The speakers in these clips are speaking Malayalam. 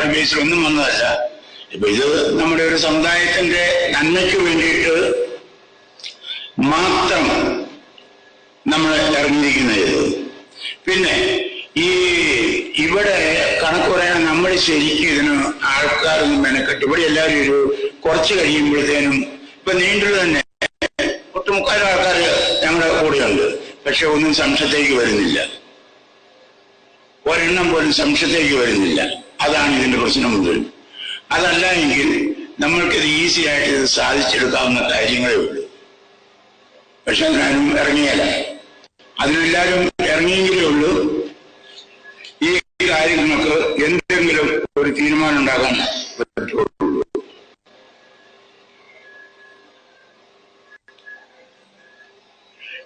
ഒരു ബേസിലൊന്നും വന്നതല്ല. ഇപ്പൊ ഇത് നമ്മുടെ ഒരു സമുദായത്തിന്റെ നന്മയ്ക്ക് വേണ്ടിയിട്ട് മാത്രം നമ്മൾ ഇറങ്ങിയിരിക്കുന്നത്. പിന്നെ ഈ ഇവിടെ കണക്ക് പറയാൻ നമ്മൾ ശരിക്കും ഇതിന് ആൾക്കാരൊന്നും മെനക്കെട്ട്. ഇവിടെ എല്ലാവരും ഒരു കുറച്ച് കഴിയുമ്പോഴത്തേനും ഇപ്പൊ നീണ്ടു തന്നെ ഒട്ടുമുക്കാലും ആൾക്കാർ ഞങ്ങളുടെ കൂടെയുണ്ട്. പക്ഷെ ഒന്നും സംശയത്തേക്ക് വരുന്നില്ല. ഒരെണ്ണം പോലും സംശയത്തേക്ക് വരുന്നില്ല. അതാണ് ഇതിന്റെ പ്രശ്നം മുഴുവൻ അതല്ല എങ്കിൽ നമ്മൾക്കിത് ഈസി ആയിട്ട് ഇത് സാധിച്ചെടുക്കാവുന്ന കാര്യങ്ങളേ ഉള്ളൂ. പക്ഷെ അതിനാരും ഇറങ്ങിയല്ല. അതിനെല്ലാവരും ഇറങ്ങിയെങ്കിലേ ഉള്ളൂ. ഈ കാര്യങ്ങൾക്ക് എന്തെങ്കിലും ഒരു തീരുമാനം ഉണ്ടാകാൻ പറ്റുള്ളൂ.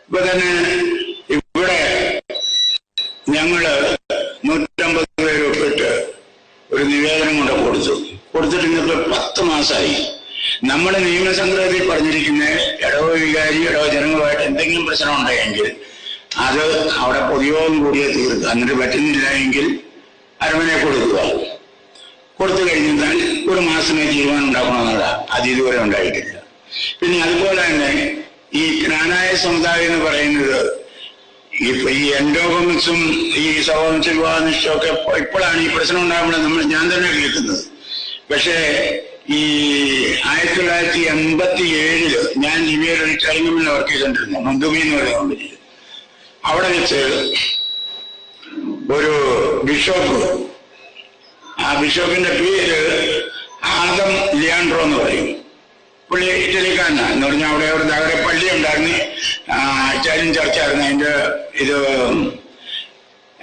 ഇപ്പൊ തന്നെ ഇവിടെ ഞങ്ങൾ നൂറ്റമ്പത് പേര് ഒപ്പിട്ട് ഒരു നിവേദനം കൊണ്ട് കൊടുത്തു ഇന്നിപ്പോ പത്ത് മാസമായി നമ്മുടെ നിയമസംഗ്രഹത്തിൽ പറഞ്ഞിരിക്കുന്ന ഇടവ വികാരി ഇടവ ജനങ്ങളുമായിട്ട് എന്തെങ്കിലും പ്രശ്നം ഉണ്ടായെങ്കിൽ അത് അവിടെ പൊതുയോഗം കൂടിയ തീർക്കുക. എന്നിട്ട് പറ്റുന്നില്ല എങ്കിൽ അരമനെ കൊടുക്കുക. കൊടുത്തു കഴിഞ്ഞാൽ ഒരു മാസമേ തീരുമാനം ഉണ്ടാക്കണമെന്നുള്ള അത് ഇതുവരെ ഉണ്ടായിട്ടില്ല. പിന്നെ അതുപോലെ തന്നെ ഈ ജ്ഞാനായ സമുദായം എന്ന് പറയുന്നത് ഇപ്പൊ ഈ എൻഡോഗമിക്സും ഈ ഒക്കെ ഇപ്പോഴാണ് ഈ പ്രശ്നം ഉണ്ടാകുമ്പോൾ നമ്മൾ ഞാൻ തന്നെ കേൾക്കുന്നത്. പക്ഷേ ഈ ആയിരത്തി തൊള്ളായിരത്തി എൺപത്തി ഏഴിൽ ഞാൻ ലിബിയയിൽ ഒരു കരിങ്കമ്മിൽ വർക്ക് ചെയ്തിട്ടുണ്ടായിരുന്നു മന്ദുമി എന്ന് പറയുന്ന കമ്പനിയിൽ അവിടെ വെച്ച് ഒരു ബിഷപ്പ് ആ ബിഷപ്പിന്റെ പേര് ആദം ലിയാൻഡ്രോ എന്ന് പറയും. പുള്ളി ഇറ്റലിക്കാരനാണ് എന്ന് പറഞ്ഞാൽ അവിടെ ഒരു അവിടെ പള്ളി ഉണ്ടായിരുന്നു. ഇറ്റാലിയൻ ചർച്ചായിരുന്നു. അതിന്റെ ഇത്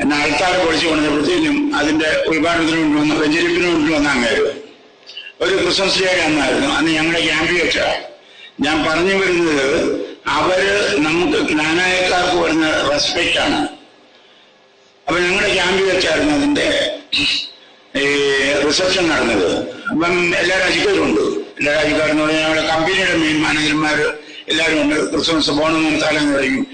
എന്നെ ആൾക്കാർ പൊളിച്ചു കൊണ്ടപ്പോഴത്തേനും അതിന്റെ ഉദ്ഘാടനത്തിന് കൊണ്ടുവന്ന വെഞ്ചരിപ്പിന് കൊണ്ടുവന്ന അങ്ങേര്. ഒരു ക്രിസ്മസ് ഡേ അന്നായിരുന്നു. അന്ന് ഞങ്ങളുടെ ക്യാമ്പ് വെച്ച ഞാൻ പറഞ്ഞു വരുന്നത് അവർ നമുക്ക് ജ്ഞാനായക്കാർക്ക് വരുന്ന റെസ്പെക്റ്റ് ആണ്. അപ്പൊ ഞങ്ങളുടെ ക്യാമ്പ് വെച്ചായിരുന്നു അതിന്റെ ഈ റിസപ്ഷൻ നടന്നത്. അപ്പം എല്ലാ രാജ്യക്കാരും ഉണ്ട്. എല്ലാ രാജ്യക്കാരെന്ന് പറഞ്ഞാൽ ഞങ്ങളുടെ കമ്പനിയുടെ മെയിൻ മാനേജർമാർ എല്ലാവരും ഉണ്ട്. ക്രിസ്മസ് ബോണം നടത്താലും പറയും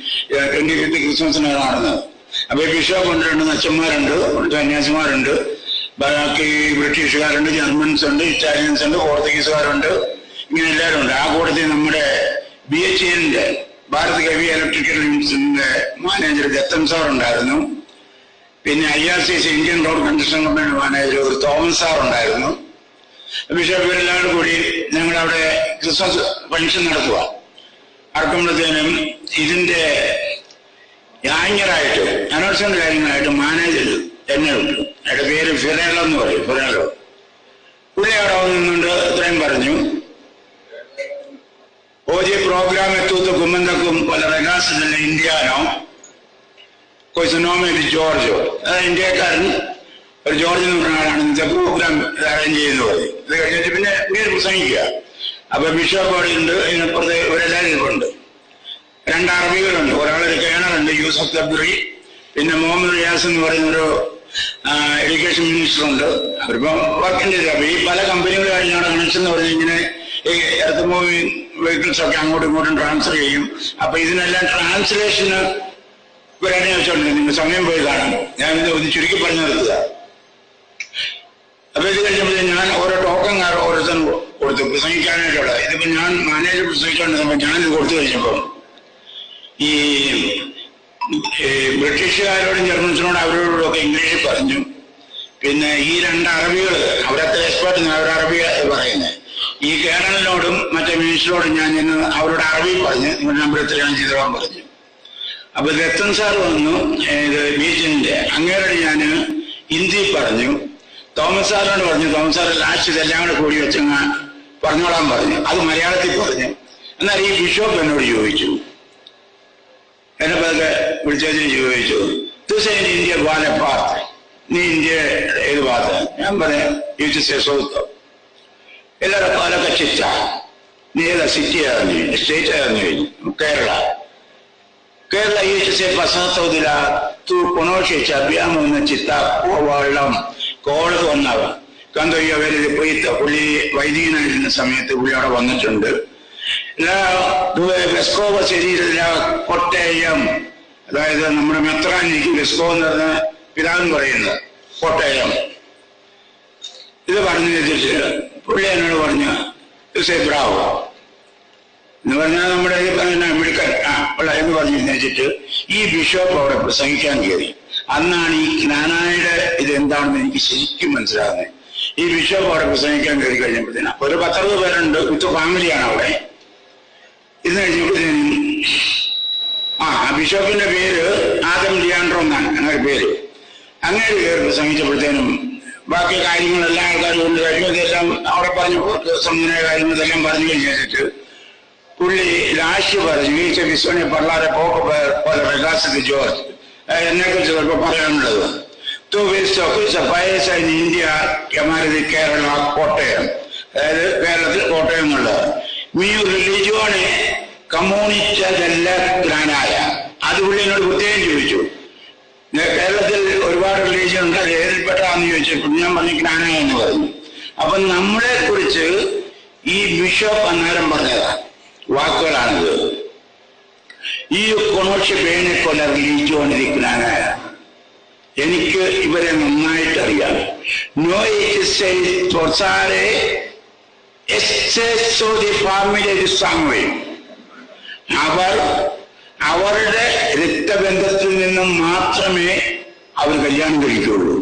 ട്വന്റി ഫിഫ്റ്റ് ക്രിസ്മസിനാണ് നടന്നത്. അപ്പൊ ബിഷപ്പ് ഉണ്ട് രണ്ട് അച്ഛന്മാരുണ്ട് സന്യാസിമാരുണ്ട് ബാക്കി ബ്രിട്ടീഷുകാരുണ്ട് ജർമ്മൻസ് ഉണ്ട് ഇറ്റാലിയൻസ് ഉണ്ട് പോർത്തുഗീസുകാരുണ്ട് ഇങ്ങനെ എല്ലാവരും ഉണ്ട് ആ കൂട്ടത്തിൽ നമ്മുടെ ബി എച്ച് എല്ലിന്റെ ഭാരത് ഹെവി ഇലക്ട്രിക്കൽ യൂണിറ്റ്സിന്റെ മാനേജർ ദത്തൻ സാർ ഉണ്ടായിരുന്നു പിന്നെ I R C C Indian road construction കമ്പനിയുടെ മാനേജർ ഒരു തോമസ് സാർ ഉണ്ടായിരുന്നു ബിഷപ്പ് ഇവരെല്ലാവരും കൂടി ഞങ്ങളവിടെ ക്രിസ്മസ് ഫംഗ്ഷൻ നടത്തുക നടക്കുമ്പോഴത്തേനും ഇതിന്റെ ഞായറായിട്ട് അനൗൺസ്മെന്റ് കാര്യങ്ങളായിട്ട് മാനേജർ എന്നെ വിട്ടു അയാളുടെ പേര് ഫിറേലോ എന്ന് പറയും ഫിറേലോ പുള്ളി അവിടെ വന്നുണ്ട് ഇത്രയും പറഞ്ഞു. ഓജി പ്രോഗ്രാം എത്തൂത്ത് കുമ്മന്തക്കും പല commentato ഇന്ത്യാനോ la ജോർജോ. അതായത് ഇന്ത്യക്കാരൻ. ഒരു ജോർജ് എന്ന് പറഞ്ഞ ആളാണ്. ഇന്നത്തെ പ്രോഗ്രാം അറേഞ്ച് ചെയ്യുന്നത് ഇത് കഴിഞ്ഞിട്ട് പിന്നെ ഇങ്ങനെ പ്രസംഗിക്കുക. അപ്പൊ ബിഷപ്പ് അവിടെ ഉണ്ട്. ഇതിനപ്പുറത്ത് ഇവരെല്ലാവരും ഇരിപ്പുണ്ട് രണ്ട് അറബികളുണ്ട്. ഒരാളൊരു കേണറുണ്ട് യൂസഫ് തബ്രി പിന്നെ മുഹമ്മദ് റിയാസ് എന്ന് പറയുന്ന ഒരു എഡ്യൂക്കേഷൻ മിനിസ്റ്റർ ഉണ്ട്. അവരിപ്പോ വർക്കിന്റെ അപ്പൊ ഈ പല കമ്പനികളുമായി ഞങ്ങളുടെ കണക്ഷൻ എന്ന് പറഞ്ഞാൽ ഇങ്ങനെ ഈ എർത്ത് മൂവിങ് വെഹിക്കിൾസ് ഒക്കെ അങ്ങോട്ടും ഇങ്ങോട്ടും ട്രാൻസ്ഫർ ചെയ്യും. അപ്പൊ ഇതിനെല്ലാം ട്രാൻസ്ലേഷന് വരാനും വെച്ചോണ്ട് നിങ്ങൾ സമയം പോയി കാണാം ഞാൻ ഒന്ന് ചുരുക്കി പറഞ്ഞു നിർത്തുക. അപ്പൊ ഇത് കഴിഞ്ഞപ്പോൾ ഞാൻ ഓരോ ടോക്കൺ ഓരോരുത്തരും കൊടുത്തു. പ്രസംഗിക്കാനായിട്ടുള്ള ഇതിപ്പോ ഞാൻ മാനേജർ പ്രസംഗിച്ചുകൊണ്ടിരുന്നപ്പോ ഞാനിത് കൊടുത്തു കഴിഞ്ഞപ്പോ ഈ ബ്രിട്ടീഷുകാരോടും ജർമ്മൻസിനോടും അവരോടൊക്കെ ഇംഗ്ലീഷിൽ പറഞ്ഞു. പിന്നെ ഈ രണ്ട് അറബികൾ അവരത്ര എക്സ്പേർട്ട് അവർ അറബി പറയുന്നത് ഈ കേരളിനോടും മറ്റേ മിനിസ്റ്ററോടും ഞാൻ ഇന്ന് അവരോട് അറബി പറഞ്ഞു. നിങ്ങളുടെ നമ്പർ എത്രയാണ് ചെയ്തോളാൻ പറഞ്ഞു. അപ്പൊ രത്തൻ സാർ വന്നു ഇത് ബീച്ചിന്റെ അങ്ങേരോട് ഞാൻ ഹിന്ദി പറഞ്ഞു. തോമസ് സാറിനോട് പറഞ്ഞു. തോമസ് സാർ ലാസ്റ്റ് ഇതെല്ലാം കൂടെ കൂടി വെച്ചങ്ങ് പറഞ്ഞോളാൻ പറഞ്ഞു. അത് മലയാളത്തിൽ പറഞ്ഞു. എന്നാൽ ഈ ബിഷപ്പ് എന്നോട് ചോദിച്ചു. എന്നെ പതൊക്കെ വിളിച്ചതിന് ചോദിച്ചു. തീർച്ചയായും ഇന്ത്യ വാല പാർത്ത് നീ ഇന്ത്യ ഏത് ഭാഗത്ത് ഞാൻ പറയാം യൂച്ച് സൗത്ത് എല്ലാവരും പാലൊക്കെ ചിറ്റ. നീ ഏതാ സിറ്റി ആയിരുന്നു? സ്റ്റേറ്റ് ആയിരുന്നു ചോദിച്ചു Kerala. Kerala io si è passato di là, tu conosci, ci abbiamo una città, വെള്ളം കോൾ വന്നവ കണ്ടോ ഈ പൊയ്ത്ത പോയി പുള്ളി വൈദികനായിരുന്ന സമയത്ത് പുള്ളി അവിടെ വന്നിട്ടുണ്ട്. വെസ്കോവ കൊട്ടയം. അതായത് നമ്മുടെ മെത്രാനിക്ക് വിസ്കോ എന്ന് പറഞ്ഞ പിതാവ് പറയുന്നത് കോട്ടയം. ഇത് പറഞ്ഞു വെച്ചിട്ട് പുള്ളി എന്നോട് പറഞ്ഞു "സേ ബ്രാവോ എന്ന് പറഞ്ഞാൽ നമ്മുടെ മെഡിക്കൽ ആ എന്ന് പറഞ്ഞു വെച്ചിട്ട് ഈ ബിഷപ്പ് അവിടെ പ്രസംഗിക്കാൻ കയറി. അന്നാണ് ഈ ജ്ഞാനായുടെ ഇത് എന്താണെന്ന് എനിക്ക് ശരിക്കും മനസ്സിലാകുന്നത്. ഈ ബിഷപ്പ് അവിടെ പ്രസംഗിക്കാൻ കയറി കഴിഞ്ഞപ്പോഴത്തേനും ഒരു പത്തറുപത് പേരുണ്ട് വിത്ത് ഫാമിലിയാണ് അവിടെ. ഇത് കഴിഞ്ഞപ്പോഴത്തേനും ആ ബിഷപ്പിന്റെ പേര് ആദം ലിയാൻഡ്രോ എന്നാണ് അങ്ങനെ പേര്. അങ്ങനെ പേര് പ്രസംഗിച്ചപ്പോഴത്തേനും ബാക്കി കാര്യങ്ങളെല്ലാം ആൾക്കാർ കൊണ്ട് കഴിഞ്ഞു. ഇതെല്ലാം അവിടെ പറഞ്ഞു സംബന്ധമായ കാര്യങ്ങളെല്ലാം പറഞ്ഞു കഴിഞ്ഞിട്ട് പുള്ളി ലാസ്റ്റ് പറഞ്ഞു ഈ വിശ്വനെ പള്ളാരെ പോക്ക് പോലെ പ്രകാശത്തിൽ ജോർജ്. എന്നെ കുറിച്ച് ചിലപ്പോൾ പറയാനുള്ളത്. ടു വേസ്റ്റ് പയസ് ഇൻ ഇന്ത്യ കമാരതി കേരള കോട്ടയം അതായത് കേരളത്തിൽ കോട്ടയം എന്നുള്ളത് മീ റിലിജോനെ കമ്മ്യൂണിറ്റല്ല ഗ്രാനായ അത് പുള്ളി എന്നോട് പ്രത്യേകം ചോദിച്ചു. കേരളത്തിൽ ഒരുപാട് റിലീജിയൻ ഉണ്ട് അത് ഏതിൽപ്പെട്ടാന്ന് ചോദിച്ചപ്പോൾ ഞാൻ പറഞ്ഞു ഗ്രാനായ എന്ന് പറഞ്ഞു. അപ്പൊ നമ്മളെ കുറിച്ച് ഈ ബിഷപ്പ് അന്നേരം പറഞ്ഞതാ. വാക്കുകളാണിത്. ഈ കൊണോക്ഷ പേനെ കൊല റിലീജിയോണിരിക്കാനായ എനിക്ക് ഇവരെ നന്നായിട്ട് അറിയാം. നോ ഇറ്റ്സാരെ ഫാമിലി സാങ്ങുകയും അവർ അവരുടെ രക്തബന്ധത്തിൽ നിന്നും മാത്രമേ അവർ കല്യാണം കഴിക്കുകയുള്ളൂ.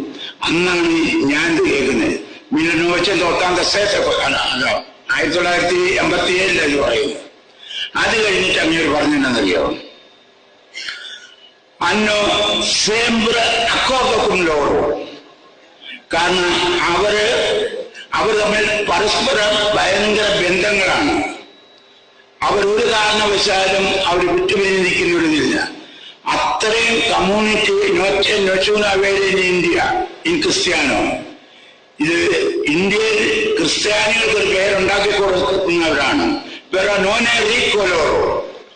അന്നാണ് ഞാൻ കേൾക്കുന്നത്. പിന്നെ ഒത്താം ദശേഷൊക്കെ അല്ലോ ആയിരത്തി തൊള്ളായിരത്തി എൺപത്തി ഏഴിലത് പറയുന്നത് അത് കഴിഞ്ഞിട്ട് അങ്ങനെ പറഞ്ഞിട്ടുണ്ടെന്നറിയോ അന്നോ സേംബ്ര അക്കോക്കും ലോറും കാരണം അവർ അവർ തമ്മിൽ പരസ്പരം ഭയങ്കര ബന്ധങ്ങളാണ്. അവരൊരു കാരണവശാലും അവർ വിട്ടുപിരിഞ്ഞിരിക്കുന്നില്ല അത്രയും കമ്മ്യൂണിറ്റി ഇന്ത്യ ഇൻ ക്രിസ്ത്യാനോ ഇത് ഇന്ത്യയിൽ ക്രിസ്ത്യാനികൾക്ക് ഒരു പേരുണ്ടാക്കി കൊടുക്കുന്നവരാണ്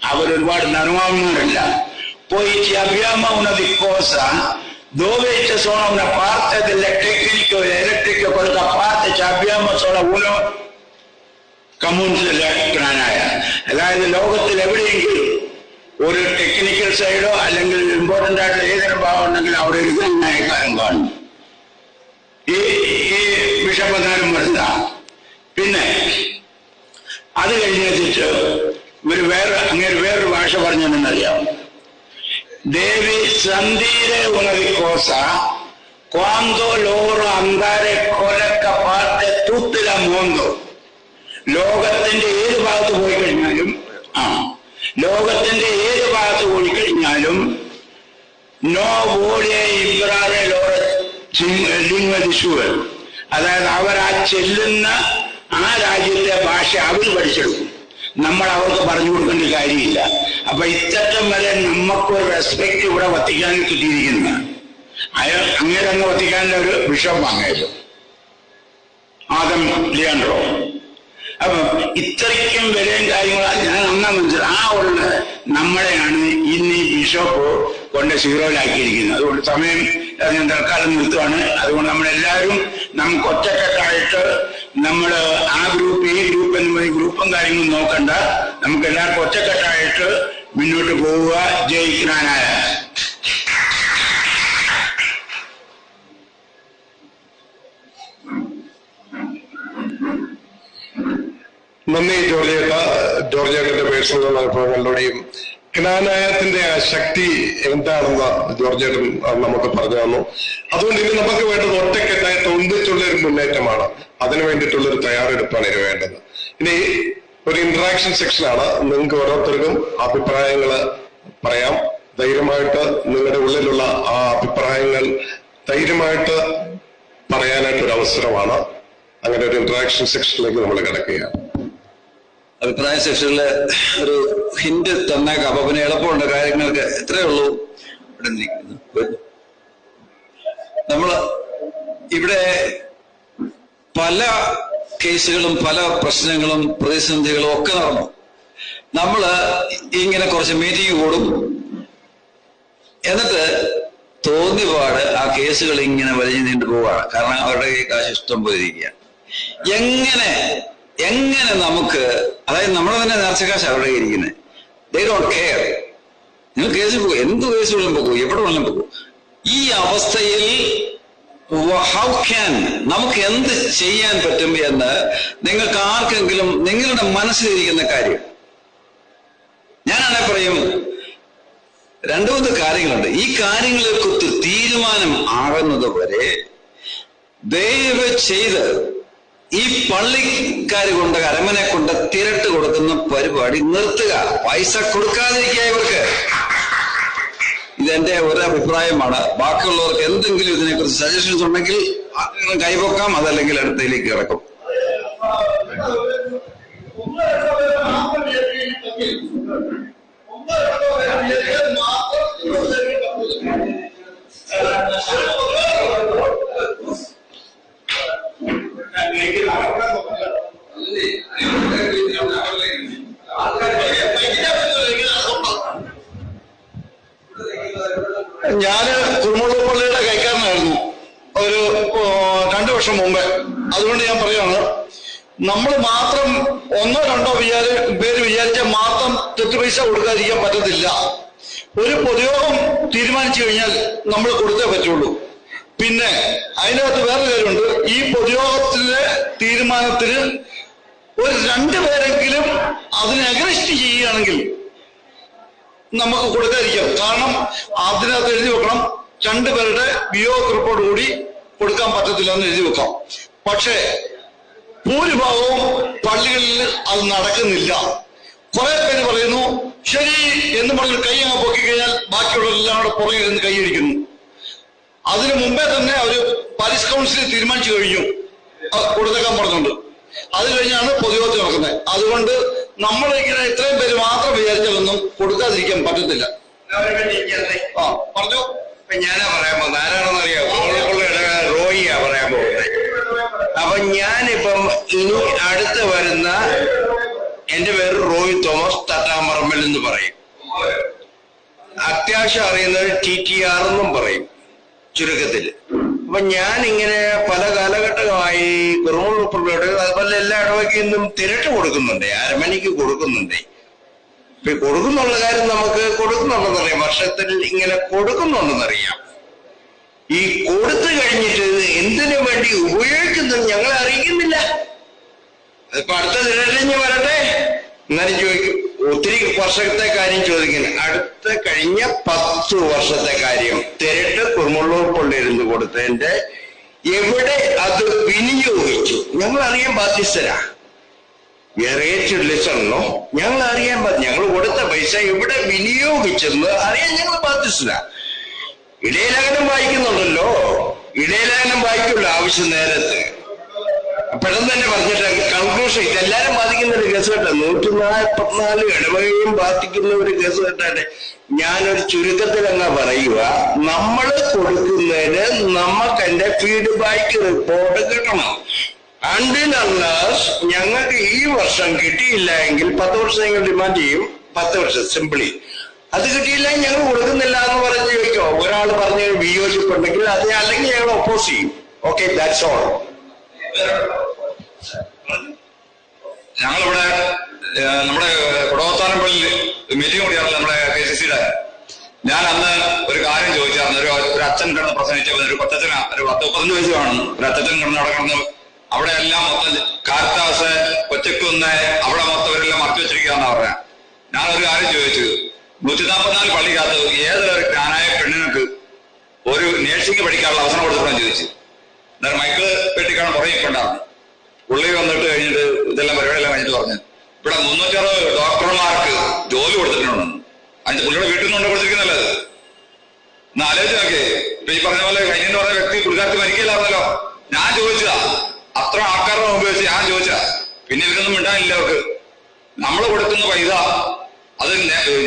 അവർ ഒരുപാട് നർമാന്മാരല്ല ci abbiamo una cosa dove ci sono una parte dell'elettrico e elettrico quella parte solo uno കമ്മ്യൂണിസ്റ്റായ അതായത് ലോകത്തിൽ എവിടെയെങ്കിലും ഒരു ടെക്നിക്കൽ സൈഡോ അല്ലെങ്കിൽ ഇമ്പോർട്ടന്റ് ആയിട്ടുള്ള ഏതൊരു ഭാഗം ഉണ്ടെങ്കിൽ അവിടെ ഒരു ഗ്രഹനായക്കാരൻ കാണും. ഈ ഈ ബിഷപ്പ് വരുന്ന. പിന്നെ അത് കഴിഞ്ഞ വെച്ചിട്ട് ഒരു വേറെ അങ്ങനെ വേറൊരു ഭാഷ പറഞ്ഞെന്നറിയാം ദേവി sentire ഉണവി കോസ cosa ലോറോ അന്താരെ കൊലക്ക പാട്ട് la മോന്തോ. ലോകത്തിന്റെ ഏത് ഭാഗത്ത് പോയി കഴിഞ്ഞാലും ആ ലോകത്തിന്റെ ഏത് ഭാഗത്ത് പോയി കഴിഞ്ഞാലും നോ ബോഡിയെ ഇബ്രാറെ ലോറ അതായത് അവർ ആ ചെല്ലുന്ന ആ രാജ്യത്തെ ഭാഷ അവർ പഠിച്ചെടുക്കും. നമ്മൾ അവർക്ക് പറഞ്ഞു കൊടുക്കേണ്ട കാര്യമില്ല. അപ്പൊ ഇത്തരം വരെ നമുക്കൊരു റെസ്പെക്ട് ഇവിടെ വത്തിക്കാനിൽ കിട്ടിയിരിക്കുന്ന. അയാൾ അങ്ങനെ അങ്ങ് വത്തിക്കാനിലെ ഒരു ബിഷപ്പ് അങ്ങേരും ആദം ലിയാൻഡ്രോ അപ്പൊ ഇത്രയ്ക്കും വിലയും കാര്യങ്ങളും ഞാൻ അന്നാ മനസ്സിലായി ആ ഉള്ള നമ്മളെയാണ് ഇന്ന് ഈ ബിഷപ്പ് കൊണ്ട് സീറോയിലാക്കിയിരിക്കുന്നത്. അതുകൊണ്ട് സമയം ഞാൻ തൽക്കാലം നിർത്തുവാണ്. അതുകൊണ്ട് നമ്മളെല്ലാവരും നമുക്ക് ഒറ്റക്കെട്ടായിട്ട് നമ്മൾ ആ ഗ്രൂപ്പ് ഈ ഗ്രൂപ്പ് എന്ന് ഗ്രൂപ്പും കാര്യങ്ങളും നോക്കണ്ട. നമുക്ക് എല്ലാവർക്കും ഒറ്റക്കെട്ടായിട്ട് മുന്നോട്ട് പോവുക. ജയിക്കാനായ നന്ദി ജോർജേട്ട ജോർജേട്ടന്റെ പേഴ്സണൽ അനുഭവങ്ങളിലൂടെയും ജ്ഞാനായത്തിന്റെ ആ ശക്തി എന്താണെന്ന് ജോർജേട്ടൻ നമുക്ക് പറഞ്ഞു തന്നു. അതുകൊണ്ട് ഇനി നമുക്ക് വേണ്ടത് ഒറ്റക്കെട്ടായിട്ട് ഒന്നിച്ചുള്ള ഒരു മുന്നേറ്റമാണ്. അതിനു വേണ്ടിയിട്ടുള്ള ഒരു തയ്യാറെടുപ്പാണ് ഇനി വേണ്ടത്. ഇനി ഒരു ഇന്ററാക്ഷൻ സെക്ഷനാണ് നിങ്ങൾക്ക് ഓരോരുത്തർക്കും അഭിപ്രായങ്ങൾ പറയാം. ധൈര്യമായിട്ട് നിങ്ങളുടെ ഉള്ളിലുള്ള ആ അഭിപ്രായങ്ങൾ ധൈര്യമായിട്ട് പറയാനായിട്ട് അവസരമാണ് അങ്ങനെ ഒരു ഇന്ററാക്ഷൻ സെക്ഷനിലേക്ക് നമ്മൾ കിടക്കുകയാണ്. അഭിപ്രായ സെക്ഷനിൽ ഒരു ഹിന്റ് തന്നേക്കാം അപ്പൊ പിന്നെ എളുപ്പമുണ്ട് കാര്യങ്ങൾക്ക് എത്രയേ ഉള്ളൂ ഇവിടെ നമ്മൾ ഇവിടെ പല കേസുകളും പല പ്രശ്നങ്ങളും പ്രതിസന്ധികളും ഒക്കെ നടന്നു. നമ്മൾ ഇങ്ങനെ കുറച്ച് മീറ്റിംഗ് കൂടും. എന്നിട്ട് തോന്നിപാട് ആ കേസുകൾ ഇങ്ങനെ വലിഞ്ഞു നീണ്ടു പോവാണ്. കാരണം അവരുടെ കാശ് ഇഷ്ടം പോയിരിക്കുകയാണ് എങ്ങനെ എങ്ങനെ നമുക്ക് അതായത് നമ്മൾ തന്നെ നേർച്ചക്കാശ് അവിടെ ഇരിക്കുന്നത് ദേ ഡോണ്ട് കെയർ നിങ്ങൾ കേസ് പോകും. എന്ത് കേസ് വേണം പോകും. എവിടെ വേണം പോകും. ഈ അവസ്ഥയിൽ ഹൗ ക്യാൻ നമുക്ക് എന്ത് ചെയ്യാൻ പറ്റും എന്ന് നിങ്ങൾക്ക് ആർക്കെങ്കിലും നിങ്ങളുടെ മനസ്സിലിരിക്കുന്ന കാര്യം. ഞാനാണെ പറയും രണ്ടു മൂന്ന് കാര്യങ്ങളുണ്ട്. ഈ കാര്യങ്ങളെ കുറിച്ച് തീരുമാനം ആകുന്നത് വരെ ദയവ് ചെയ്ത് ഈ പള്ളിക്കാർ കൊണ്ട് അരമനെ കൊണ്ട് തിരട്ട് കൊടുക്കുന്ന പരിപാടി നിർത്തുക. പൈസ കൊടുക്കാതിരിക്കുക ഇവർക്ക്. ഇതെന്റെ ഒരു അഭിപ്രായമാണ് ബാക്കിയുള്ളവർക്ക് എന്തെങ്കിലും ഇതിനെക്കുറിച്ച് സജഷൻസ് ഉണ്ടെങ്കിൽ കൈപൊക്കാം അതല്ലെങ്കിൽ അടുത്തയിലേക്ക് അടുത്തതിലേക്ക് കിടക്കും ഞാൻ കുരുമുളക് പള്ളിയുടെ കൈക്കാരനായിരുന്നു. ഒരു രണ്ടു വർഷം മുമ്പ്. അതുകൊണ്ട് ഞാൻ പറയുകയാണ് നമ്മൾ മാത്രം ഒന്നോ രണ്ടോ വിചാര പേര് വിചാരിച്ചാൽ മാത്രം തെറ്റു പൈസ കൊടുക്കാതിരിക്കാൻ പറ്റത്തില്ല. ഒരു പൊതുയോഗം തീരുമാനിച്ചു കഴിഞ്ഞാൽ നമ്മൾ കൊടുത്തേ പറ്റുള്ളൂ. പിന്നെ അതിനകത്ത് വേറെ കാര്യമുണ്ട്. ഈ പൊതുയോഗത്തിലെ തീരുമാനത്തിന് ഒരു രണ്ടു പേരെങ്കിലും അതിനെ അഗ്രസ്റ്റ് ചെയ്യുകയാണെങ്കിൽ നമുക്ക് കൊടുക്കാതിരിക്കാം. കാരണം അതിനകത്ത് എഴുതി വെക്കണം രണ്ടുപേരുടെ കൂടി കൊടുക്കാൻ പറ്റത്തില്ല എന്ന് എഴുതി വെക്കാം. പക്ഷേ ഭൂരിഭാഗവും പള്ളികളിൽ അത് നടക്കുന്നില്ല. കുറെ പേര് പറയുന്നു ശരി എന്ന് പറഞ്ഞ് കൈ അങ്ങ് പൊക്കി കഴിഞ്ഞാൽ ബാക്കിയുള്ളവരെല്ലാം കൂടെ പുറകിൽ നിന്ന് കൈയടിക്കുന്നു അതിനു മുമ്പേ തന്നെ അവർ പാരീസ് കൗൺസിൽ തീരുമാനിച്ചു കഴിഞ്ഞു. കൊടുത്തേക്കാൻ പറഞ്ഞുണ്ട് അത് കഴിഞ്ഞാണ് പൊതുയോഗത്തിൽ നടക്കുന്നത്. അതുകൊണ്ട് നമ്മൾ ഇങ്ങനെ ഇത്രയും പേര് മാത്രം വിചാരിച്ചാലൊന്നും കൊടുക്കാതിരിക്കാൻ പറ്റത്തില്ല. പറഞ്ഞു. ഞാനാ പറയാൻ പോകുന്നത്. ആരാണെന്ന് അറിയാം റോയിയാ പറയാൻ പോകുന്നത്. അപ്പൊ ഞാനിപ്പം ഇനി അടുത്ത് വരുന്ന എന്റെ പേര് റോയി തോമസ് തട്ടാമറമ്പൽ എന്ന് പറയും. അത്യാവശ്യം അറിയുന്നത് ടി ടി ആർ എന്നും പറയും. ചുരുക്കത്തിൽ അപ്പൊ ഞാൻ ഇങ്ങനെ പല കാലഘട്ടമായി കുറുമുള്ളുപ്പുള്ളോട് അതുപോലെ എല്ലാ ഇടവകയിൽ തിരട്ട് കൊടുക്കുന്നുണ്ട്. അരമണിക്ക് കൊടുക്കുന്നുണ്ട്. ഇപ്പൊ കൊടുക്കുന്നുള്ള കാര്യം നമുക്ക് കൊടുക്കുന്നുണ്ടെന്നറിയാം വർഷത്തിൽ ഇങ്ങനെ കൊടുക്കുന്നുണ്ടെന്നറിയാം. ഈ കൊടുത്തു കഴിഞ്ഞിട്ട് എന്തിനു വേണ്ടി ഉപയോഗിക്കുന്നത് ഞങ്ങളെ അറിയിക്കുന്നില്ല. ഇപ്പൊ അടുത്ത തിരഞ്ഞ് വരട്ടെ? എന്നാലും ചോദിക്കും. ഒത്തിരി വർഷത്തെ കാര്യം ചോദിക്കുന്നു. അടുത്ത കഴിഞ്ഞ പത്ത് വർഷത്തെ കാര്യം. തിരട്ട് കുറുമുള്ളൂർ കൊണ്ടിരുന്ന് കൊടുത്തതിന്റെ എവിടെ അത് വിനിയോഗിച്ചു? ഞങ്ങൾ അറിയാൻ ബാധ്യസ്ഥരാ ലിസണോ ഞങ്ങൾ അറിയാൻ ഞങ്ങൾ കൊടുത്ത പൈസ എവിടെ വിനിയോഗിച്ചെന്ന് അറിയാൻ ഞങ്ങൾ ബാധ്യസ്ഥരാ. ഇടയലേഖനം വായിക്കുന്നുണ്ടല്ലോ. ഇടയലേഖനം വായിക്കുള്ള ആവശ്യം നേരത്ത്. പെട്ടെന്ന് തന്നെ പറഞ്ഞിട്ട് കൺക്ലൂഷൻ ഇതെല്ലാരും ബാധിക്കുന്ന ഒരു കേസ് കേട്ടോ. നൂറ്റി നാൽപ്പത്തിനാല് ഇടവകയും ബാധിക്കുന്ന ഒരു കേസ് കേട്ടാട്ടെ. ഞാനൊരു ചുരുക്കത്തിൽ അങ്ങ് പറയുക. നമ്മൾ കൊടുക്കുന്നതിന് നമുക്ക് എന്റെ ഫീഡ്ബാക്ക് റിപ്പോർട്ട് കിട്ടണം. അണ്ടിൽ അൺലസ് ഞങ്ങൾക്ക് ഈ വർഷം കിട്ടിയില്ല എങ്കിൽ പത്ത് വർഷം ഞങ്ങൾ ഡിമാൻഡ് ചെയ്യും. പത്ത് വർഷം സിംപിളി അത് കിട്ടിയില്ല ഞങ്ങൾ കൊടുക്കുന്നില്ല എന്ന് പറഞ്ഞ് ചോദിക്കോ? ഒരാൾ പറഞ്ഞ് വിയോജിപ്പുണ്ടെങ്കിൽ അത് അല്ലെങ്കിൽ ഞങ്ങൾ ഒപ്പോസ് ചെയ്യും. ഓക്കെ ദാറ്റ്സ് ഓൾ ഞങ്ങളിവിടെ നമ്മുടെ കുടവത്താനം പള്ളിയിൽ മീറ്റിംഗ് കൂടിയാണ് നമ്മുടെ കെ സി സിയുടെ. ഞാൻ അന്ന് ഒരു കാര്യം ചോദിച്ചായിരുന്നു. ഒരു ഒരു അച്ഛൻ കിടന്ന് പ്രസംഗിച്ച ഒരു കൊച്ചച്ഛന ഒരു പത്ത് മുപ്പത്തഞ്ച് വയസ്സ് കാണുന്നു. ഒരു അച്ഛൻ കിടന്ന് അവിടെ കിടന്ന് അവിടെ എല്ലാം മൊത്തം കാർത്താസ് കൊച്ചക്കുന്ന് അവിടെ മൊത്തം അവരെല്ലാം മറച്ചു വെച്ചിരിക്കുകയെന്നാ പറഞ്ഞ. ഞാനൊരു കാര്യം ചോദിച്ചു. നൂറ്റി നാൽപ്പത്തിനാല് പള്ളിക്കകത്ത് ഏതൊരു ജ്ഞാനായ പെണ്ണിനക്ക് ഒരു നേഴ്സിംഗ് പഠിക്കാനുള്ള അവസരം കൊടുത്തിട്ടുണ്ടെന്ന് ചോദിച്ചു. എന്നാൽ മൈക്കിൾ പെട്ടിക്കാണ് പുറകെ ഇപ്പുണ്ടായിരുന്നു പുള്ളി വന്നിട്ട് കഴിഞ്ഞിട്ട് ഇതെല്ലാം പരിപാടിയെല്ലാം കഴിഞ്ഞിട്ട് പറഞ്ഞു. ഇവിടെ മുന്നൂറ്ററുപത് ഡോക്ടർമാർക്ക് ജോലി കൊടുത്തിട്ടുണ്ട്. അഞ്ച് പുള്ളിയുടെ വീട്ടിൽ നിന്നുണ്ട് കൊടുത്തിരിക്കുന്നല്ലേ ഒന്ന് ആലോചിച്ച് നോക്കേ ഇപ്പൊ ഈ പറഞ്ഞ പോലെ കഴിഞ്ഞെന്ന് പറഞ്ഞ വ്യക്തി പുള്ളിക്കാർക്ക് മരിക്കില്ലായിരുന്നല്ലോ ഞാൻ ചോദിച്ചതാ. അത്ര ആൾക്കാരുടെ മുമ്പ് വെച്ച് ഞാൻ ചോദിച്ചാ പിന്നെ ഇവരൊന്നും മിണ്ടാനില്ല അവർക്ക്. നമ്മൾ കൊടുക്കുന്ന പൈസ അത്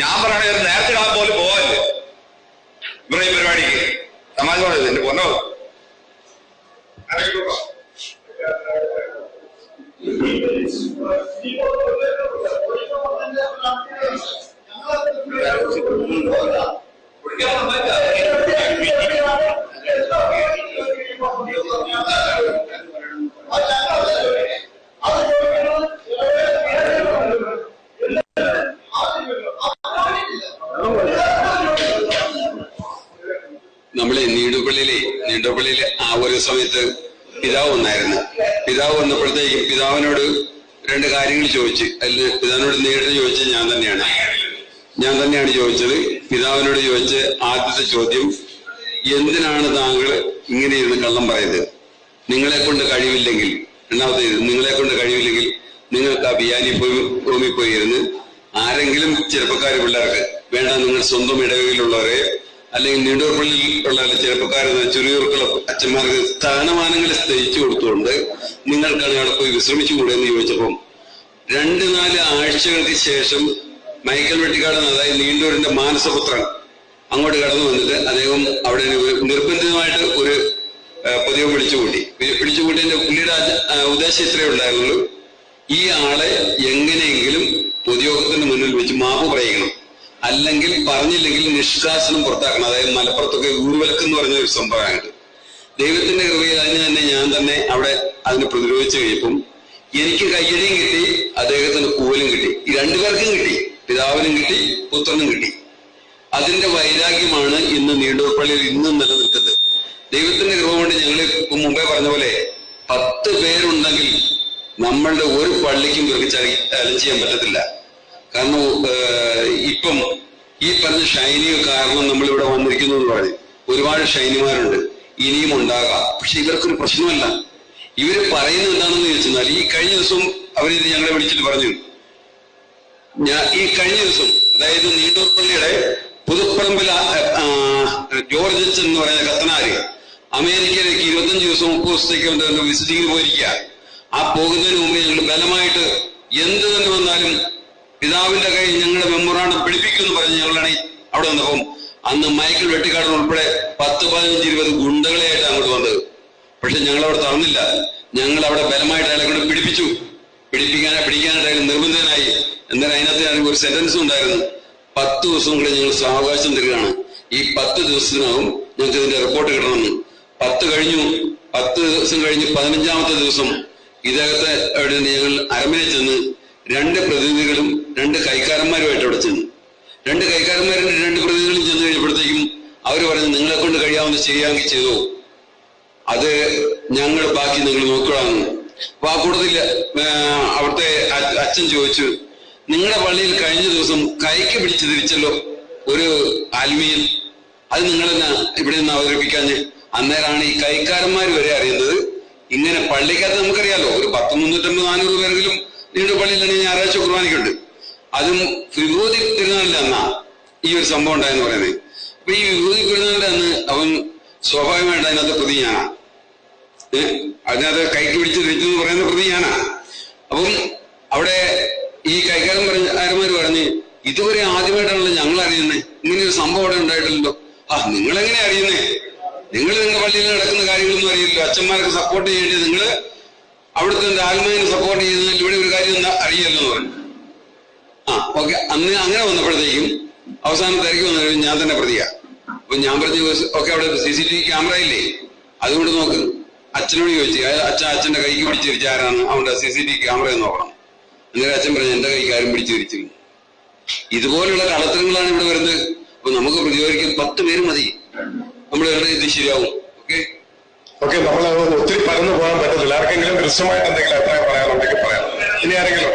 ഞാൻ പറയണ നേരത്തെ ഇടാൻ പോലും പോവാല്ലേ ഇവരുടെ ഈ പരിപാടിക്ക്. സമാജം പറയുന്നത് എന്റെ പൊന്നോ. നമ്മളെ നീണ്ടുപള്ളിയിലെ നീണ്ടുപള്ളിയിലെ ഒരു സമയത്ത് പിതാവ് വന്നായിരുന്നു. പിതാവ് വന്നപ്പോഴത്തേക്കും പിതാവിനോട് രണ്ട് കാര്യങ്ങൾ ചോദിച്ചു അതിൽ പിതാവിനോട് നേരിട്ട് ചോദിച്ചത് ഞാൻ തന്നെയാണ്. ഞാൻ തന്നെയാണ് ചോദിച്ചത്. പിതാവിനോട് ചോദിച്ച ആദ്യത്തെ ചോദ്യം എന്തിനാണ് താങ്കൾ ഇങ്ങനെ ഇരുന്ന് കള്ളം പറയുന്നത്? നിങ്ങളെ കൊണ്ട് കഴിവില്ലെങ്കിൽ രണ്ടാമത്തെ നിങ്ങളെ കൊണ്ട് കഴിവില്ലെങ്കിൽ നിങ്ങൾക്ക് ആ ബിയാനി പോയി റൂമിൽ പോയി ആരെങ്കിലും ചെറുപ്പക്കാർ പിള്ളേർക്ക് വേണ്ട നിങ്ങൾ സ്വന്തം ഇടവകയിലുള്ളവരെ അല്ലെങ്കിൽ നീണ്ടൂർപ്പള്ളിയിൽ ഉള്ള ചെറുപ്പക്കാരൻ ചെറിയൂർക്കുള്ള അച്ഛന്മാർക്ക് സ്ഥാനമാനങ്ങൾ സ്ഥയിച്ചു കൊടുത്തുകൊണ്ട് നിങ്ങൾക്കാണ് അവിടെ പോയി വിശ്രമിച്ചുകൂടെ എന്ന് ചോദിച്ചപ്പം രണ്ട് നാല് ആഴ്ചകൾക്ക് ശേഷം മൈക്കൽ വെട്ടിക്കാട് അതായത് നീണ്ടൂരിന്റെ മാനസപുത്രൻ അങ്ങോട്ട് കടന്നു വന്നിട്ട് അദ്ദേഹം അവിടെ നിർബന്ധിതമായിട്ട് ഒരു പതിവ് പിടിച്ചുകൂട്ടി വിളിച്ചുകൂട്ടിന്റെ പുള്ളിയുടെ ഉദ്ദേശം ഇത്രയേ ഉണ്ടായിരുന്നുള്ളൂ. ഈ ആളെ എങ്ങനെയെങ്കിലും പൊതുയോഗത്തിന് മുന്നിൽ വെച്ച് മാപ്പ് പറയിക്കണം. അല്ലെങ്കിൽ പറഞ്ഞില്ലെങ്കിൽ നിഷ്കാസനം പുറത്താക്കണം. അതായത് മലപ്പുറത്തൊക്കെ ഊർവലക്ക് എന്ന് പറഞ്ഞ ഒരു സംഭവമായിട്ട് ദൈവത്തിന്റെ കൃപയിൽ അതിന് തന്നെ ഞാൻ തന്നെ അവിടെ അതിനെ പ്രതിരോധിച്ചു കഴിയപ്പം എനിക്ക് കയ്യടിയും കിട്ടി അദ്ദേഹത്തിന് കൂവലും കിട്ടി. ഈ രണ്ടുപേർക്കും കിട്ടി. പിതാവിനും കിട്ടി പുത്രനും കിട്ടി. അതിന്റെ വൈരാഗ്യമാണ് ഇന്ന് നീണ്ടൂർപ്പള്ളിയിൽ ഇന്നും നിലനിൽക്കുന്നത്. ദൈവത്തിന്റെ കൃപ കൊണ്ട് ഞങ്ങൾ മുമ്പേ പറഞ്ഞ പോലെ പത്ത് പേരുണ്ടെങ്കിൽ നമ്മളുടെ ഒരു പള്ളിക്കും ചലഞ്ച് ചെയ്യാൻ പറ്റത്തില്ല. കാരണം ഇപ്പം ഈ പറഞ്ഞ ഷൈനി കാരണം നമ്മൾ ഇവിടെ വന്നിരിക്കുന്നു എന്ന് പറഞ്ഞു ഒരുപാട് ഷൈനിമാരുണ്ട്. ഇനിയും ഉണ്ടാകാം. പക്ഷെ ഇവർക്കൊരു പ്രശ്നമല്ല. ഇവർ പറയുന്നത് എന്താണെന്ന് ചോദിച്ചാൽ ഈ കഴിഞ്ഞ ദിവസം അവരിത് ഞങ്ങളെ വിളിച്ചിട്ട് പറഞ്ഞു. ഞാൻ ഈ കഴിഞ്ഞ ദിവസം അതായത് നീണ്ടൂർപ്പള്ളിയുടെ പുതുപ്പറമ്പിൽ ആ, ആ, ജോർജ് എന്ന് പറയുന്ന കത്തനാര് അമേരിക്കയിലേക്ക് ഇരുപത്തഞ്ച് ദിവസം മുപ്പത് ദിവസത്തേക്ക് വിസിറ്റിംഗിന് പോയിരിക്കുക ആ പോകുന്നതിന് മുമ്പ് ഞങ്ങൾ ബലമായിട്ട് എന്ത് തന്നെ വന്നാലും പിതാവിന്റെ കയ്യിൽ ഞങ്ങളുടെ മെമ്മോറാണ്ടം പിടിപ്പിക്കുമെന്ന് പറഞ്ഞ് ഞങ്ങളാണ് അവിടെ വന്നപ്പം അന്ന് മൈക്കിൾ വെട്ടിക്കാടൻ ഉൾപ്പെടെ പത്ത് പതിനഞ്ച് ഇരുപത് ഗുണ്ടകളെയായിട്ട് അങ്ങോട്ട് വന്നത്. പക്ഷെ ഞങ്ങൾ അവിടെ തറന്നില്ല ഞങ്ങൾ അവിടെ ബലമായിട്ട് അയാളെ കൊണ്ട് പിടിപ്പിച്ചു. പിടിപ്പിക്കാനായി പിടിക്കാനായിട്ട് നിർബന്ധനായി എന്നാൽ അതിനകത്ത് ഞാൻ ഒരു സെന്റൻസ് ഉണ്ടായിരുന്നു. പത്ത് ദിവസം കൂടെ ഞങ്ങൾ സാവകാശം തരികയാണ്. ഈ പത്ത് ദിവസത്തിനകം ഞങ്ങൾക്ക് ഇതിന്റെ റിപ്പോർട്ട് കിട്ടണമെന്ന്. പത്ത് കഴിഞ്ഞു. പത്ത് ദിവസം കഴിഞ്ഞ് പതിനഞ്ചാമത്തെ ദിവസം ഇദ്ദേഹത്തെ ഞങ്ങൾ അരമനെ ചെന്ന് രണ്ട് പ്രതിനിധികളും രണ്ട് കൈക്കാരന്മാരുമായിട്ട് അവിടെ ചെന്നു. രണ്ട് കൈക്കാരന്മാരുടെ രണ്ട് പ്രതിനിധികളും ചെന്ന് കഴിഞ്ഞപ്പോഴത്തേക്കും അവർ പറഞ്ഞു നിങ്ങളെ കൊണ്ട് കഴിയാവുന്ന ചെയ്യാമെങ്കിൽ ചെയ്തോ. അത് ഞങ്ങൾ ബാക്കി നിങ്ങൾ നോക്കുകയാണ് അപ്പൊ ആ കൂട്ടത്തിൽ അവിടുത്തെ അച്ഛൻ ചോദിച്ചു നിങ്ങളുടെ പള്ളിയിൽ കഴിഞ്ഞ ദിവസം കൈക്ക് പിടിച്ച് തിരിച്ചല്ലോ ഒരു ആൽമീയൻ അത് നിങ്ങൾ തന്നെ ഇവിടെ നിന്ന് അവതരിപ്പിക്കാഞ്ഞ്? അന്നേരമാണ് ഈ കൈക്കാരന്മാർ വരെ അറിയുന്നത്. ഇങ്ങനെ പള്ളിക്കകത്ത് നമുക്കറിയാലോ ഒരു പത്ത് മുന്നൂറ്റമ്പത് നാനൂറ് പേരെങ്കിലും നിങ്ങളുടെ പള്ളിയിലാണ് ഞായറാഴ്ച കുർബാനയ്ക്കുണ്ട്. അതും വിഭൂതി പെരുന്നാളിലാണ് ഈ ഒരു സംഭവം ഉണ്ടായെന്ന് പറയുന്നത്. അപ്പൊ ഈ വിഭൂതി പെരുന്നാളിലാണ് അവൻ സ്വാഭാവികമായിട്ട് അതിനകത്ത് പ്രതി ഞാനാ ഏഹ് അതിനകത്ത് കൈക്ക് പിടിച്ച് തിരിച്ചു എന്ന് പറയുന്ന പ്രതി ഞാനാ അപ്പം അവിടെ ഈ കൈകാരൻ പറഞ്ഞ ആരന്മാര് പറഞ്ഞ് ഇതുവരെ ആദ്യമായിട്ടാണല്ലോ ഞങ്ങൾ അറിയുന്നത് ഇങ്ങനെ ഒരു സംഭവം അവിടെ ഉണ്ടായിട്ടില്ലല്ലോ. ആ നിങ്ങൾ എങ്ങനെ അറിയുന്നേ? നിങ്ങൾ നിങ്ങളുടെ പള്ളിയിൽ നടക്കുന്ന കാര്യങ്ങളൊന്നും അറിയില്ലല്ലോ അച്ഛന്മാർക്ക് സപ്പോർട്ട് ചെയ്യേണ്ടത് നിങ്ങൾ അവിടുത്തെ ആത്മാവിനെ സപ്പോർട്ട് ചെയ്യുന്നതിൽ ഇവിടെ ഒരു കാര്യം അറിയല്ലോ എന്ന് പറഞ്ഞു. ആ ഓക്കെ. അന്ന് അങ്ങനെ വന്നപ്പോഴത്തേക്കും അവസാനം തിരക്ക് ഞാൻ തന്നെ പ്രതിയാ. അപ്പൊ ഞാൻ പറഞ്ഞു ഓക്കെ അവിടെ C C T V camera ഇല്ലേ? അതുകൊണ്ട് നോക്ക്. അച്ഛനോട് ചോദിച്ചു "അയാൾ അച്ഛൻ അച്ഛന്റെ കൈക്ക് പിടിച്ച് തിരിച്ച ആരാണ് അവന്റെ C C T V camera നോക്കണം. അന്നേരം അച്ഛൻ പറഞ്ഞു എന്റെ കൈക്ക് ആരും പിടിച്ചു തിരിച്ചു ഇതുപോലുള്ള കളത്തരങ്ങളാണ് ഇവിടെ വരുന്നത്. അപ്പൊ നമുക്ക് പ്രതികരിക്കാൻ പത്ത് പേര് മതി. നമ്മൾ ഇത് ശരിയാവും? ഓക്കെ? ഓക്കെ നമ്മൾ ഒത്തിരി പരന്നു പോകാൻ പറ്റത്തില്ല. ആർക്കെങ്കിലും കൃത്യമായിട്ട് എന്തെങ്കിലും അഭിപ്രായം പറയാനുണ്ടെങ്കിൽ പറയാം. ഇനി ആരെങ്കിലും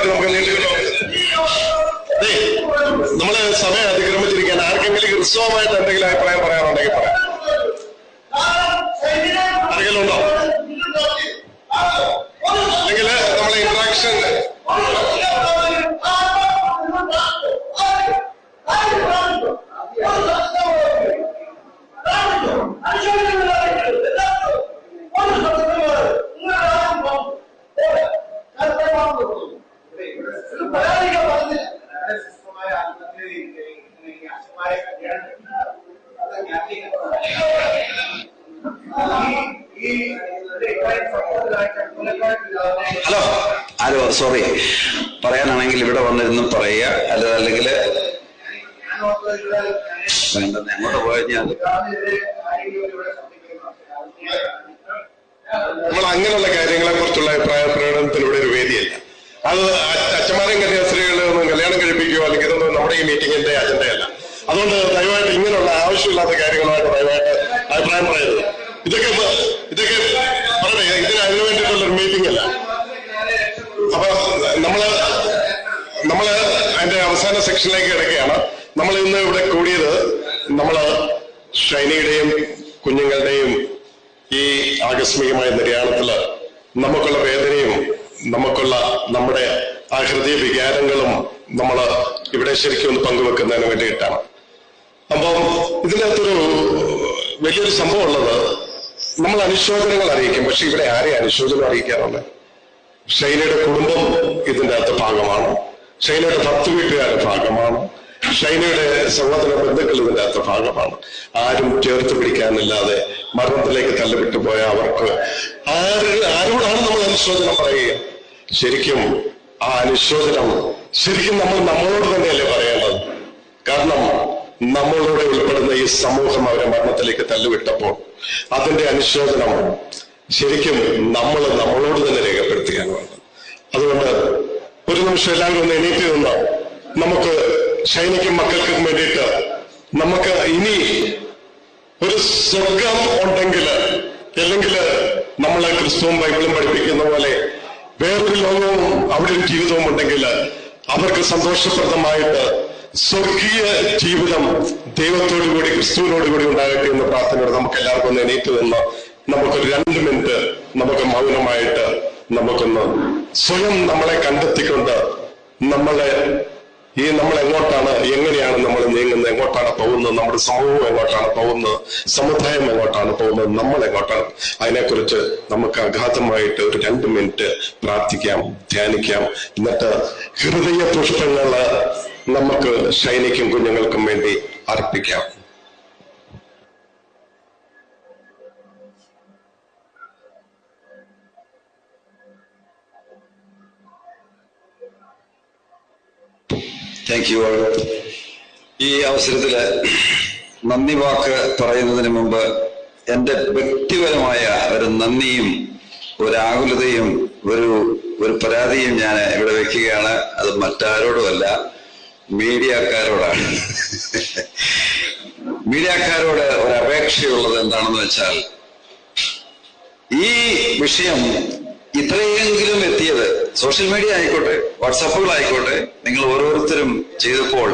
ഒത്തിരി നമുക്ക് നമ്മൾ സമയം അതിക്രമിച്ചിരിക്കാൻ ആർക്കെങ്കിലും ഹൃസ്വമായിട്ട് എന്തെങ്കിലും അഭിപ്രായം പറയാനുണ്ടെങ്കിൽ പറയാം ഹലോ ഹലോ സോറി പറയാനാണെങ്കിൽ ഇവിടെ വന്നിരുന്നു പറയുക. അല്ല അല്ലെങ്കിൽ എങ്ങോട്ട് ഞാൻ നമ്മൾ അങ്ങനെയുള്ള കാര്യങ്ങളെ കുറിച്ചുള്ള അഭിപ്രായ പ്രകടനത്തിലൂടെ ഒരു വേദിയല്ല. അത് അച്ഛന്മാരെയും കന്യാസ്ത്രീകളെ ഒന്നും കല്യാണം കഴിപ്പിക്കുകയോ അല്ലെങ്കിൽ ഇതൊന്നും നമ്മുടെ ഈ മീറ്റിംഗിന്റെ അജണ്ടയല്ല അതുകൊണ്ട് ദയവായിട്ട് ഇങ്ങനെയുള്ള ആവശ്യമില്ലാത്ത കാര്യങ്ങളായിട്ട് ദയവായിട്ട് അഭിപ്രായ പറയരുത്. ഇതൊക്കെ ഇതൊക്കെ പറയണേ ഇതിന് അതിനു വേണ്ടിയിട്ടുള്ള ഒരു മീറ്റിംഗ് അല്ല. അപ്പൊ നമ്മൾ നമ്മൾ അതിന്റെ അവസാന സെക്ഷനിലേക്ക് കിടക്കുകയാണ്. നമ്മൾ ഇന്ന് ഇവിടെ കൂടിയത് നമ്മൾ ഷൈനിയുടെയും കുഞ്ഞുങ്ങളുടെയും ഈ ആകസ്മികമായ നിര്യാണത്തിൽ നമുക്കുള്ള വേദനയും നമുക്കുള്ള നമ്മുടെ ആ ഹൃദയ വികാരങ്ങളും നമ്മൾ ഇവിടെ ശരിക്കും ഒന്ന് പങ്കുവെക്കുന്നതിന് വേണ്ടിയിട്ടാണ്. അപ്പം ഇതിനകത്തൊരു വലിയൊരു സംഭവം ഉള്ളത്. നമ്മൾ അനുശോചനങ്ങൾ അറിയിക്കും. പക്ഷെ ഇവിടെ ആരെയും അനുശോചനം അറിയിക്കാറുണ്ട്? ഷൈനയുടെ കുടുംബം ഇതിന്റെ അകത്ത് ഭാഗമാണ്. ഷൈനയുടെ പത്ത് വീട്ടുകാരുടെ ഭാഗമാണ്. ഷൈനയുടെ സഹോദര ബന്ധുക്കൾ ഇതിന്റെ അകത്ത് ഭാഗമാണ്. ആരും ചേർത്ത് പിടിക്കാനില്ലാതെ മരണത്തിലേക്ക് തള്ളിവിട്ടു പോയ അവർക്ക് ആര് ആരോടാണ് നമ്മൾ അനുശോചനം പറയുക? ശരിക്കും ആ അനുശോചനം ശരിക്കും നമ്മൾ നമ്മളോട് തന്നെയല്ലേ പറയേണ്ടത്? കാരണം നമ്മളോട് ഉൾപ്പെടുന്ന ഈ സമൂഹം അവരെ മരണത്തിലേക്ക് തല്ലുവിട്ടപ്പോൾ അതിന്റെ അനുശോചനം ശരിക്കും നമ്മൾ നമ്മളോട് തന്നെ രേഖപ്പെടുത്തുകയാണ് അതുകൊണ്ട് ഒരു നിമിഷം എല്ലാവരും ഒന്ന് എണീറ്റ് നിന്ന്. നമുക്ക് ഷൈനിക്കും മക്കൾക്കും വേണ്ടിയിട്ട് നമുക്ക് ഇനി ഒരു സ്വർഗം ഉണ്ടെങ്കിൽ അല്ലെങ്കിൽ നമ്മളെ ക്രിസ്തുവും ബൈബിളും പഠിപ്പിക്കുന്ന പോലെ വേറൊരു ലോകവും അവിടെ ഒരു ജീവിതവും ഉണ്ടെങ്കിൽ അവർക്ക് സന്തോഷപ്രദമായിട്ട് സ്വർഗീയ ജീവിതം ദൈവത്തോടുകൂടി കൂടി ക്രിസ്തുവിനോട് കൂടി ഉണ്ടാകട്ടെ എന്ന പ്രാർത്ഥനയോട് നമുക്ക് എല്ലാവർക്കും ഒന്ന് എണീറ്റ് നിന്ന് നമുക്കൊരു രണ്ട് മിനിറ്റ് നമുക്ക് മൗനമായിട്ട് നമുക്കൊന്ന് സ്വയം നമ്മളെ കണ്ടെത്തിക്കൊണ്ട് നമ്മളെ ഈ നമ്മൾ എങ്ങോട്ടാണ് എങ്ങനെയാണ് നമ്മൾ നീങ്ങുന്നത് എങ്ങോട്ടാണ് പോകുന്നത് നമ്മുടെ സമൂഹം എങ്ങോട്ടാണ് പോകുന്നത് സമുദായം എങ്ങോട്ടാണ് പോകുന്നത് നമ്മൾ എങ്ങോട്ടാണ് അതിനെക്കുറിച്ച് നമുക്ക് അഗാധമായിട്ട് ഒരു രണ്ട് മിനിറ്റ് പ്രാർത്ഥിക്കാം ധ്യാനിക്കാം. എന്നിട്ട് ഹൃദയ പുഷ്പങ്ങൾ നമുക്ക് ഷൈനിക്കും കുഞ്ഞുങ്ങൾക്കും വേണ്ടി അർപ്പിക്കാം. താങ്ക് യു ഈ അവസരത്തിൽ നന്ദി വാക്ക് പറയുന്നതിന് മുമ്പ് എന്റെ വ്യക്തിപരമായ ഒരു നന്ദിയും ഒരു ആകുലതയും ഒരു ഒരു പരാതിയും ഞാൻ ഇവിടെ വെക്കുകയാണ്. അത് മറ്റാരോടുമല്ല. മീഡിയക്കാരോടാണ്. മീഡിയക്കാരോട് ഒരു അപേക്ഷയുള്ളത് എന്താണെന്ന് വെച്ചാൽ ഈ വിഷയം ഇത്രയെങ്കിലും എത്തിയത് സോഷ്യൽ മീഡിയ ആയിക്കോട്ടെ വാട്സാപ്പുകളായിക്കോട്ടെ നിങ്ങൾ ഓരോരുത്തരും ചെയ്തപ്പോൾ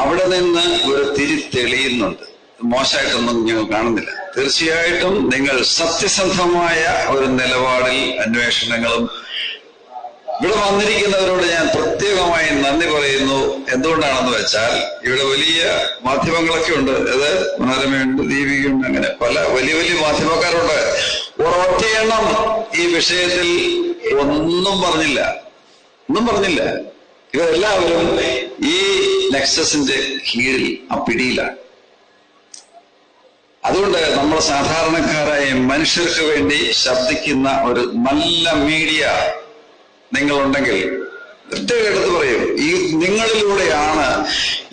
അവിടെ നിന്ന് ഒരു തിരി തെളിയുന്നുണ്ട്. മോശമായിട്ടൊന്നും ഞങ്ങൾ കാണുന്നില്ല. തീർച്ചയായിട്ടും നിങ്ങൾ സത്യസന്ധമായ ഒരു നിലപാടിൽ അന്വേഷണങ്ങളും ഇവിടെ വന്നിരിക്കുന്നവരോട് ഞാൻ പ്രത്യേകമായി നന്ദി പറയുന്നു. എന്തുകൊണ്ടാണെന്ന് വെച്ചാൽ ഇവിടെ വലിയ മാധ്യമങ്ങളൊക്കെ ഉണ്ട്. അത് മനോരമയുണ്ട് ദീപികയുണ്ട് അങ്ങനെ പല വലിയ വലിയ മാധ്യമക്കാരുണ്ട്. ഒരൊറ്റയെണ്ണം ഈ വിഷയത്തിൽ ഒന്നും പറഞ്ഞില്ല. ഒന്നും പറഞ്ഞില്ല. ഇവരെല്ലാവരും ഈ നെക്സസിന്റെ കീഴിൽ ആ പിടിയിലാണ്. അതുകൊണ്ട് നമ്മൾ സാധാരണക്കാരായ മനുഷ്യർക്ക് വേണ്ടി ശബ്ദിക്കുന്ന ഒരു നല്ല മീഡിയ നിങ്ങളുണ്ടെങ്കിൽ പ്രത്യേകം എടുത്ത് പറയും. ഈ നിങ്ങളിലൂടെയാണ്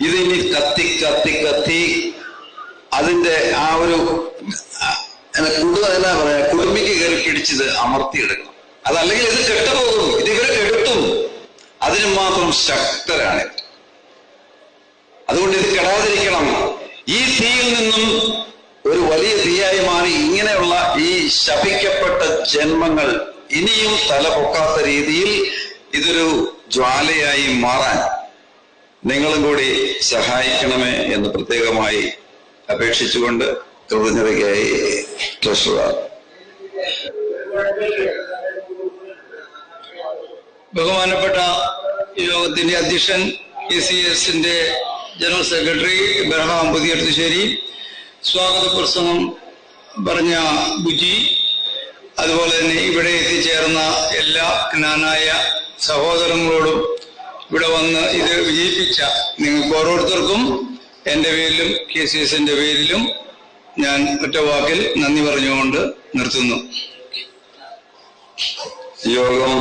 ഇതിനി കത്തി കത്തി കത്തി അതിന്റെ ആ ഒരു കുടു എന്നാ പറയാ കുടുംബിക്ക് കയറി പിടിച്ചത് അമർത്തിയെടുക്കും. അതല്ലെങ്കിൽ ഇത് കെട്ടുപോകും. ഇത് ഇവരെ കെടുത്തും അതിന് മാത്രം ശക്തരാണ്. അതുകൊണ്ട് ഇത് കെടാതിരിക്കണം. ഈ തീയിൽ നിന്നും ഒരു വലിയ തീയായി മാറി ഇങ്ങനെയുള്ള ഈ ശപിക്കപ്പെട്ട ജന്മങ്ങൾ ഇനിയും തല പൊക്കാത്ത രീതിയിൽ ഇതൊരു ജ്വാലയായി മാറാൻ നിങ്ങളും കൂടി സഹായിക്കണമേ എന്ന് പ്രത്യേകമായി അപേക്ഷിച്ചുകൊണ്ട് കൃതജ്ഞതയ്ക്കായി ബഹുമാനപ്പെട്ട യോഗത്തിന്റെ അധ്യക്ഷൻ എ സി എസിന്റെ ജനറൽ സെക്രട്ടറി ബർഹാം പുതിയർത്തുശ്ശേരി സ്വാഗത പ്രസംഗം പറഞ്ഞ ബുജി. അതുപോലെ തന്നെ ഇവിടെ എത്തിച്ചേർന്ന എല്ലാ ജ്ഞാനായ സഹോദരങ്ങളോടും ഇവിടെ വന്ന് ഇത് വിജയിപ്പിച്ച നിങ്ങൾക്ക് ഓരോരുത്തർക്കും എന്റെ പേരിലും കെ സി എസിന്റെ പേരിലും ഞാൻ ഒറ്റ വാക്കിൽ നന്ദി പറഞ്ഞുകൊണ്ട് നിർത്തുന്നു. യോഗം